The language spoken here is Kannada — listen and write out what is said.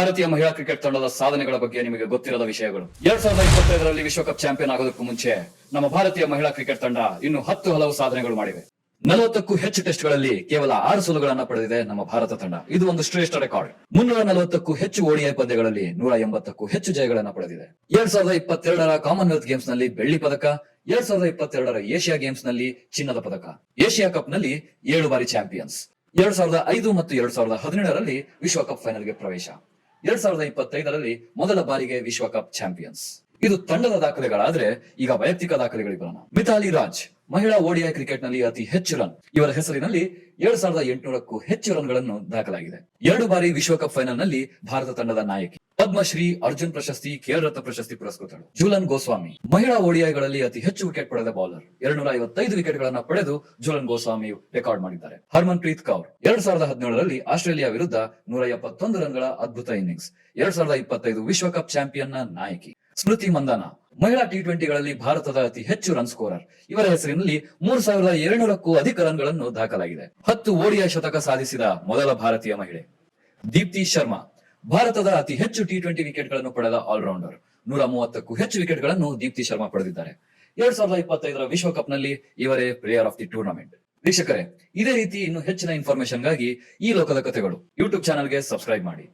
ಭಾರತೀಯ ಮಹಿಳಾ ಕ್ರಿಕೆಟ್ ತಂಡದ ಸಾಧನೆಗಳ ಬಗ್ಗೆ ನಿಮಗೆ ಗೊತ್ತಿರದ ವಿಷಯಗಳು. ಎರಡ್ ಸಾವಿರದ ಇಪ್ಪತ್ತೈದರಲ್ಲಿ ವಿಶ್ವಕಪ್ ಚಾಂಪಿಯನ್ ಆಗೋದಕ್ಕೂ ಮುಂಚೆ ನಮ್ಮ ಭಾರತೀಯ ಮಹಿಳಾ ಕ್ರಿಕೆಟ್ ತಂಡ ಇನ್ನು ಹತ್ತು ಹಲವು ಸಾಧನೆಗಳು ಮಾಡಿವೆ. ನಲವತ್ತಕ್ಕೂ ಹೆಚ್ಚು ಟೆಸ್ಟ್ಗಳಲ್ಲಿ ಕೇವಲ ಆರು ಸೋಲುಗಳನ್ನ ಪಡೆದಿದೆ ನಮ್ಮ ಭಾರತ ತಂಡ. ಇದು ಒಂದು ಶ್ರೇಷ್ಠ ರೆಕಾರ್ಡ್. ಮುನ್ನೂರ ನಲವತ್ತಕ್ಕೂ ಹೆಚ್ಚು ಓಡಿಐ ಪಂದ್ಯಗಳಲ್ಲಿ ನೂರ ಎಂಬತ್ತಕ್ಕೂ ಹೆಚ್ಚು ಜಯಗಳನ್ನ ಪಡೆದಿದೆ. ಎರಡ್ ಸಾವಿರದ ಇಪ್ಪತ್ತೆರಡರ ಕಾಮನ್ವೆಲ್ತ್ ಗೇಮ್ಸ್ನಲ್ಲಿ ಬೆಳ್ಳಿ ಪದಕ, ಎರಡ್ ಸಾವಿರದ ಇಪ್ಪತ್ತೆರಡರ ಏಷ್ಯಾ ಗೇಮ್ಸ್ನಲ್ಲಿ ಚಿನ್ನದ ಪದಕ. ಏಷ್ಯಾ ಕಪ್ನಲ್ಲಿ ಏಳು ಬಾರಿ ಚಾಂಪಿಯನ್ಸ್. ಎರಡ್ ಸಾವಿರದ ಐದು ಮತ್ತು ಎರಡ್ ಸಾವಿರದ ಹದಿನೇಳರಲ್ಲಿ ವಿಶ್ವಕಪ್ ಫೈನಲ್ಗೆ ಪ್ರವೇಶ. ಎರಡ್ ಸಾವಿರದ ಇಪ್ಪತ್ತೈದರಲ್ಲಿ ಮೊದಲ ಬಾರಿಗೆ ವಿಶ್ವಕಪ್ ಚಾಂಪಿಯನ್ಸ್. ಇದು ತಂಡದ ದಾಖಲೆಗಳಾದ್ರೆ ಈಗ ವೈಯಕ್ತಿಕ ದಾಖಲೆಗಳಿಗೆ ಬರೋಣ. ಮಿತಾಲಿ ರಾಜ್, ಮಹಿಳಾ ಓಡಿಐ ಕ್ರಿಕೆಟ್ನಲ್ಲಿ ಅತಿ ಹೆಚ್ಚು ರನ್. ಇವರ ಹೆಸರಿನಲ್ಲಿ ಎರಡ್ ಸಾವಿರದ ಎಂಟುನೂರಕ್ಕೂ ಹೆಚ್ಚು ರನ್ಗಳನ್ನು ದಾಖಲಾಗಿದೆ. ಎರಡು ಬಾರಿ ವಿಶ್ವಕಪ್ ಫೈನಲ್ನಲ್ಲಿ ಭಾರತ ತಂಡದ ನಾಯಕಿ. ಪದ್ಮಶ್ರೀ ಅರ್ಜುನ್ ಪ್ರಶಸ್ತಿ ಖೇಲ್ ರತ್ನ ಪ್ರಶಸ್ತಿ ಪುರಸ್ಕೃತರು. ಜೂಲನ್ ಗೋಸ್ವಾಮಿ. ಮಹಿಳಾ ಓಡಿಐಗಳಲ್ಲಿ ಅತಿ ಹೆಚ್ಚು ವಿಕೆಟ್ ಪಡೆದ ಬೌಲರ್ ಎರಡ್ನೂರ ಐವತ್ತೈದು ವಿಕೆಟ್ ಗಳನ್ನ ಪಡೆದು ಜೂಲನ್ ಗೋಸ್ವಾಮಿ ರೆಕಾರ್ಡ್ ಮಾಡಿದ್ದಾರೆ. ಹರ್ಮನ್ ಪ್ರೀತ್ ಕೌರ್. ಎರಡ್ ಸಾವಿರದ ಹದಿನೇಳರಲ್ಲಿ ಆಸ್ಟ್ರೇಲಿಯಾ ವಿರುದ್ಧ ನೂರ ಎಪ್ಪತ್ತೊಂದು ರನ್ಗಳ ಅದ್ಭುತ ಇನ್ನಿಂಗ್ಸ್ ಎರಡ್ ಸಾವಿರದ ಇಪ್ಪತ್ತೈದು ವಿಶ್ವಕಪ್ ಚಾಂಪಿಯನ್ನ ನಾಯಕಿ. ಸ್ಮೃತಿ ಮಂದನ. ಮಹಿಳಾ ಟಿ ಟ್ವೆಂಟಿಗಳಲ್ಲಿ ಭಾರತದ ಅತಿ ಹೆಚ್ಚು ರನ್ ಸ್ಕೋರರ್ ಇವರ ಹೆಸರಿನಲ್ಲಿ ಮೂರು ಸಾವಿರದ ಏಳ್ನೂರಕ್ಕೂ ಅಧಿಕ ರನ್ಗಳನ್ನು ದಾಖಲಾಗಿದೆ. ಹತ್ತು ಓಡಿಐ ಶತಕ ಸಾಧಿಸಿದ ಮೊದಲ ಭಾರತೀಯ ಮಹಿಳೆ. ದೀಪ್ತಿ ಶರ್ಮಾ. ಭಾರತದ ಅತಿ ಹೆಚ್ಚು ಟಿ ಟ್ವೆಂಟಿ ವಿಕೆಟ್ಗಳನ್ನು ಪಡೆದ ಆಲ್ರೌಂಡರ್ ನೂರ ಮೂವತ್ತಕ್ಕೂ ಹೆಚ್ಚು ವಿಕೆಟ್ಗಳನ್ನು ದೀಪ್ತಿ ಶರ್ಮಾ ಪಡೆದಿದ್ದಾರೆ. ಎರಡ್ ಸಾವಿರದ ಇಪ್ಪತ್ತೈದರ ವಿಶ್ವಕಪ್ನಲ್ಲಿ ಇವರೇ ಪ್ಲೇಯರ್ ಆಫ್ ದಿ ಟೂರ್ನಮೆಂಟ್ ವೀಕ್ಷಕರೇ, ಇದೇ ರೀತಿ ಇನ್ನು ಹೆಚ್ಚಿನ ಇನ್ಫಾರ್ಮೇಶನ್ಗಾಗಿ ಈ ಲೋಕದ ಕಥೆಗಳು. ಯೂಟ್ಯೂಬ್ ಚಾನಲ್ಗೆ ಸಬ್ಸ್ಕ್ರೈಬ್ ಮಾಡಿ.